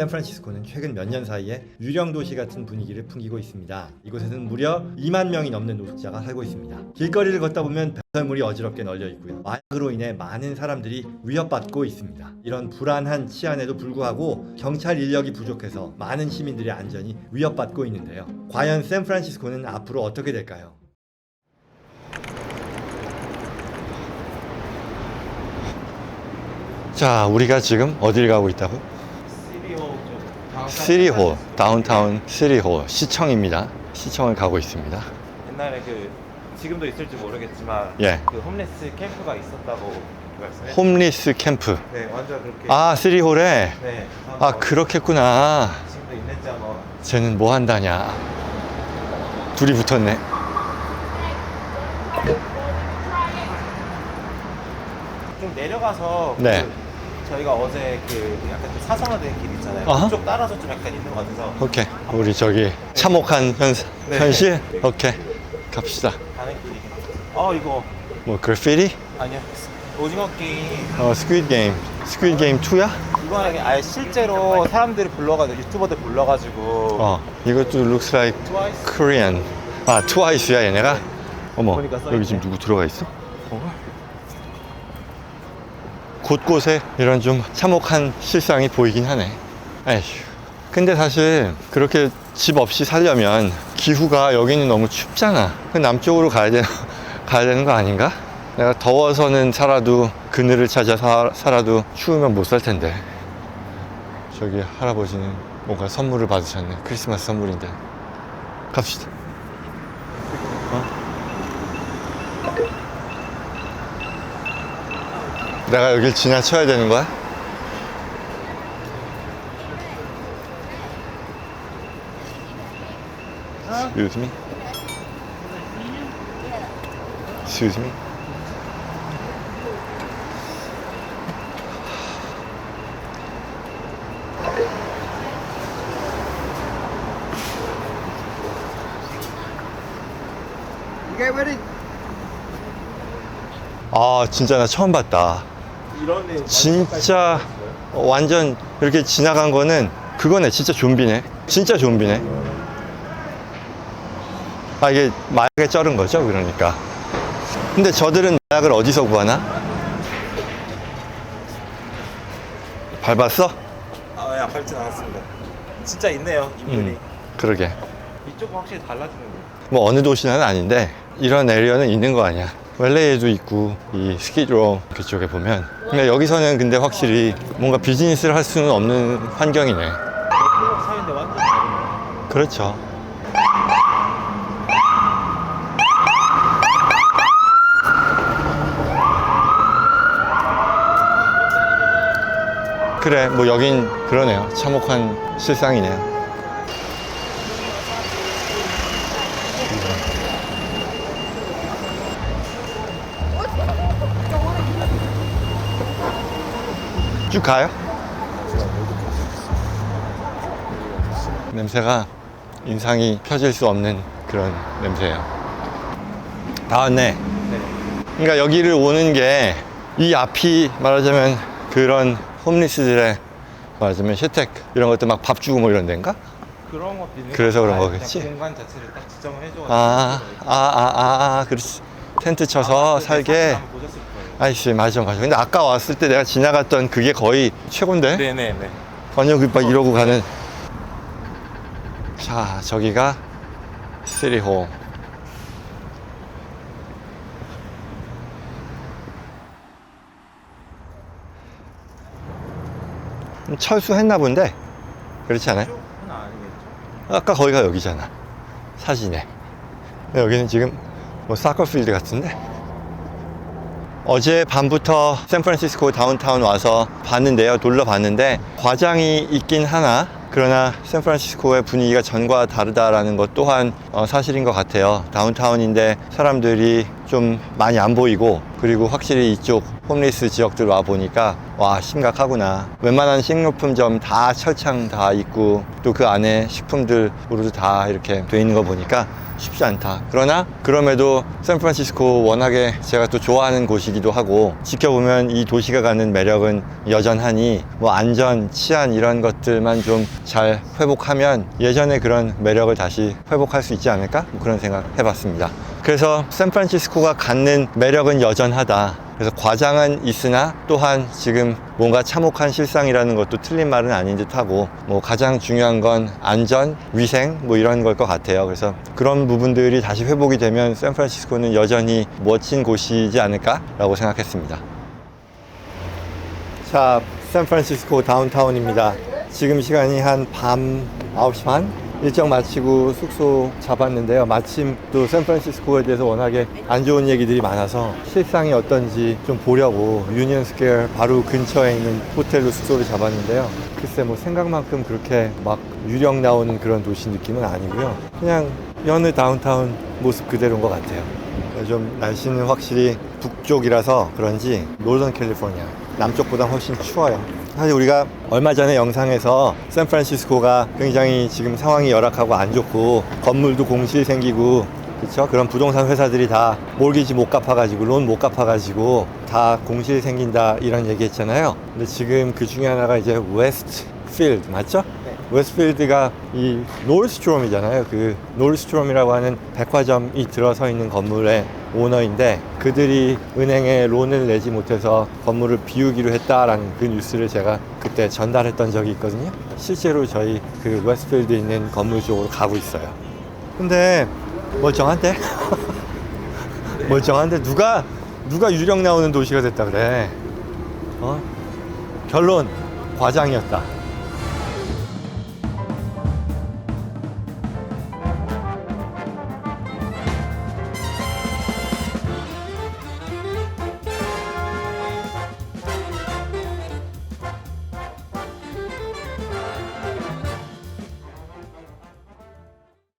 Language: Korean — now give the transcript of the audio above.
샌프란시스코는 최근 몇 년 사이에 유령 도시 같은 분위기를 풍기고 있습니다. 이곳에는 무려 2만 명이 넘는 노숙자가 살고 있습니다. 길거리를 걷다 보면 배설물이 어지럽게 널려 있고요. 마약으로 인해 많은 사람들이 위협받고 있습니다. 이런 불안한 치안에도 불구하고 경찰 인력이 부족해서 많은 시민들의 안전이 위협받고 있는데요. 과연 샌프란시스코는 앞으로 어떻게 될까요? 자, 우리가 지금 어딜 가고 있다고? 시리홀, 다운타운 시리홀 시청입니다. 시청을 가고 있습니다. 옛날에 그 지금도 있을지 모르겠지만 예. 그 홈레스 캠프가 있었다고 말씀해. 홈리스 캠프. 네, 완전 그렇게. 아, 시리홀에. 네. 아, 그렇겠구나. 지금도 있는지 한번. 쟤는 뭐 한다냐. 둘이 붙었네. 좀 내려가서 네. 그 저희가 어제 그 약간 좀 사선화된 길 있잖아요. 아하. 그쪽 따라서 좀 약간 있는 것 같아서 오케이. 우리 저기 참혹한 현, 네. 현실? 오케이. 갑시다. 가는 길이. 어 이거 뭐, 그래피티? 아니요. 오징어 게임. 어, 스퀴드 게임. 스퀴드 게임 2야? 이거는 아예 실제로 사람들을 불러가지고 유튜버들 불러가지고 어, 이것도 looks like 트와이스. Korean. 아, 트와이스야, 얘네가? 어머, 보니까 써있네. 여기 지금 누구 들어가 있어? 곳곳에 이런 좀 참혹한 실상이 보이긴 하네. 에휴. 근데 사실 그렇게 집 없이 살려면 기후가 여기는 너무 춥잖아. 그 남쪽으로 가야 되는, 가야 되는 거 아닌가? 내가 더워서는 살아도 그늘을 찾아 사, 살아도 추우면 못 살 텐데. 저기 할아버지는 뭔가 선물을 받으셨네. 크리스마스 선물인데. 갑시다. 어? 내가 여길 지나쳐야 되는 거야? Excuse me. Excuse me. 아, 진짜 나 처음 봤다. 이런 애 진짜 완전 이렇게 지나간 거는 그거네 진짜 좀비네 진짜 좀비네 아 이게 마약에 쩔은 거죠 그러니까 근데 저들은 마약을 어디서 구하나? 밟았어? 아, 예, 밟진 않았습니다. 진짜 있네요, 인물이. 음 그러게 이쪽은 확실히 달라지는 거예요. 뭐 어느 도시는 아닌데 이런 에리어는 있는 거 아니야 웰레에도 있고 이 스키드로 그쪽에 보면 근데 여기서는 근데 확실히 뭔가 비즈니스를 할 수는 없는 환경이네. 그렇죠. 그래, 뭐 여긴 그러네요. 참혹한 실상이네요. 쭉 가요? 냄새가 인상이 펴질 수 없는 그런 냄새예요. 다 왔네. 네. 그러니까 여기를 오는 게 이 앞이 말하자면 그런 홈리스들의 말하자면 혜택 이런 것들 막 밥 주고 뭐 이런 데인가? 그런 있는 그래서 그런 거겠지? 공간 자체를 딱 지정을 해줘가지고. 아, 아, 아, 아, 아 그렇지. 텐트 쳐서 아마 살게. 보셨을. 아이씨, 맞아, 맞아. 근데 아까 왔을 때 내가 지나갔던 그게 거의 최고인데? 네네네. 완전 그막 이러고 가는. 자, 저기가 쓰리호. 철수했나 본데? 그렇지 않아요? 쪽은 아니겠죠. 아까 거기가 여기잖아. 사진에. 근데 여기는 지금 뭐 사커필드 같은데? 어제 밤부터 샌프란시스코 다운타운 와서 봤는데요. 둘러 봤는데 과장이 있긴 하나 그러나 샌프란시스코의 분위기가 전과 다르다라는 것 또한 어, 사실인 것 같아요. 다운타운인데 사람들이 좀 많이 안 보이고 그리고 확실히 이쪽 홈리스 지역들 와 보니까 와 심각하구나. 웬만한 식료품점 다 철창 다 있고 또 그 안에 식품들으로도 다 이렇게 돼 있는 거 보니까 쉽지 않다. 그러나 그럼에도 샌프란시스코 워낙에 제가 또 좋아하는 곳이기도 하고 지켜보면 이 도시가 갖는 매력은 여전하니 뭐 안전, 치안 이런 것들만 좀 잘 회복하면 예전의 그런 매력을 다시 회복할 수 있지 않을까? 뭐 그런 생각 해봤습니다. 그래서 샌프란시스코가 갖는 매력은 여전하다. 그래서 과장은 있으나 또한 지금 뭔가 참혹한 실상이라는 것도 틀린 말은 아닌 듯 하고 뭐 가장 중요한 건 안전, 위생 뭐 이런 걸 것 같아요. 그래서 그런 부분들이 다시 회복이 되면 샌프란시스코는 여전히 멋진 곳이지 않을까라고 생각했습니다. 자, 샌프란시스코 다운타운입니다. 지금 시간이 한 밤 9시 반? 일정 마치고 숙소 잡았는데요. 마침 또 샌프란시스코에 대해서 워낙에 안 좋은 얘기들이 많아서 실상이 어떤지 좀 보려고 유니언 스퀘어 바로 근처에 있는 호텔로 숙소를 잡았는데요. 글쎄 뭐 생각만큼 그렇게 막 유령 나오는 그런 도시 느낌은 아니고요. 그냥 여느 다운타운 모습 그대로인 것 같아요. 좀 날씨는 확실히 북쪽이라서 그런지 노던 캘리포니아 남쪽보다 훨씬 추워요. 사실 우리가 얼마 전에 영상에서 샌프란시스코가 굉장히 지금 상황이 열악하고 안 좋고 건물도 공실 생기고 그렇죠? 그런 부동산 회사들이 다 몰기지 못 갚아가지고 론 못 갚아가지고 다 공실 생긴다 이런 얘기했잖아요. 근데 지금 그 중에 하나가 이제 웨스트 필드 맞죠? 웨스트필드가 이 노르스트롬이잖아요. 그 노르스트롬이라고 하는 백화점이 들어서 있는 건물의 오너인데 그들이 은행에 론을 내지 못해서 건물을 비우기로 했다라는 그 뉴스를 제가 그때 전달했던 적이 있거든요. 실제로 저희 그 웨스트필드에 있는 건물 쪽으로 가고 있어요. 근데 멀쩡한데? 멀쩡한데 누가 누가 유령 나오는 도시가 됐다 그래? 어? 결론 과장이었다.